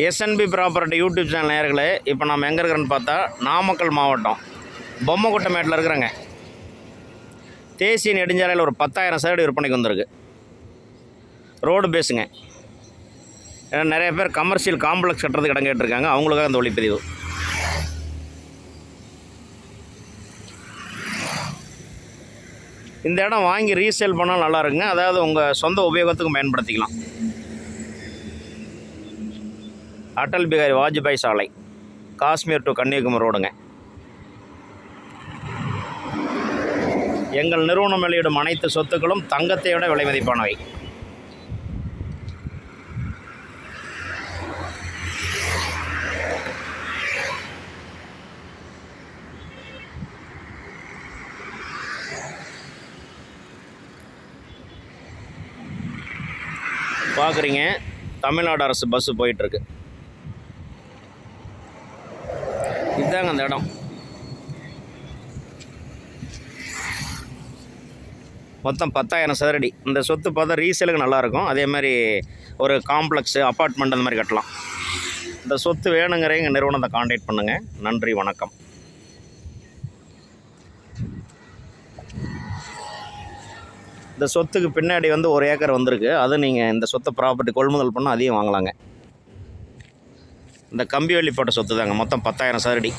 SNP property YouTube channel நேர்களே இப்போ நம்ம எங்கே இருக்கிறோன்னு பார்த்தா நாமக்கல் மாவட்டம். பொம்மைக்குட்டமேட்டில் இருக்கிறோங்க. தேசிய நெடுஞ்சாலையில் ஒரு பத்தாயிரம் சதுரடி விற்பனைக்கு வந்திருக்கு. ரோடு பேஸுங்க ஏன்னா நிறைய பேர் கமர்ஷியல் காம்ப்ளெக்ஸ் கட்டுறதுக்கு இடம் கேட்டிருக்காங்க. அவங்களுக்காக அந்த ஒளிப்பதிவு. இந்த இடம் வாங்கி ரீசேல் பண்ணால் நல்லா இருக்குங்க. அதாவது உங்கள் சொந்த உபயோகத்துக்கும் பயன்படுத்திக்கலாம். அடல் பிகாரி வாஜ்பாய் சாலை காஷ்மீர் டு கன்னியாகுமரி ரோடுங்க. எங்கள் நிறுவனம் வெளியிடும் அனைத்து சொத்துக்களும் தங்கத்தை விட விலை மதிப்பானவை. பார்க்குறீங்க தமிழ்நாடு அரசு பஸ்ஸு போயிட்டுருக்கு இதுதாங்க அந்த இடம். மொத்தம் பத்தாயிரம் சதுரடி. இந்த சொத்து பார்த்தா ரீசேலுக்கு நல்லாயிருக்கும். அதே மாதிரி ஒரு காம்ப்ளெக்ஸு அப்பார்ட்மெண்ட் அந்த மாதிரி கட்டலாம். இந்த சொத்து வேணுங்கிற எங்கள் நிறுவனத்தை காண்டாக்ட் பண்ணுங்கள் நன்றி வணக்கம். இந்த சொத்துக்கு பின்னாடி வந்து ஒரு ஏக்கர் வந்திருக்கு. அது நீங்கள் இந்த சொத்தை ப்ராப்பர்ட்டி கொள்முதல் பண்ணால் அதையும் வாங்கலாங்க. இந்த கம்பி வேலி போட்ட சொத்து தாங்க. மொத்தம் பத்தாயிரம் சதுரடி.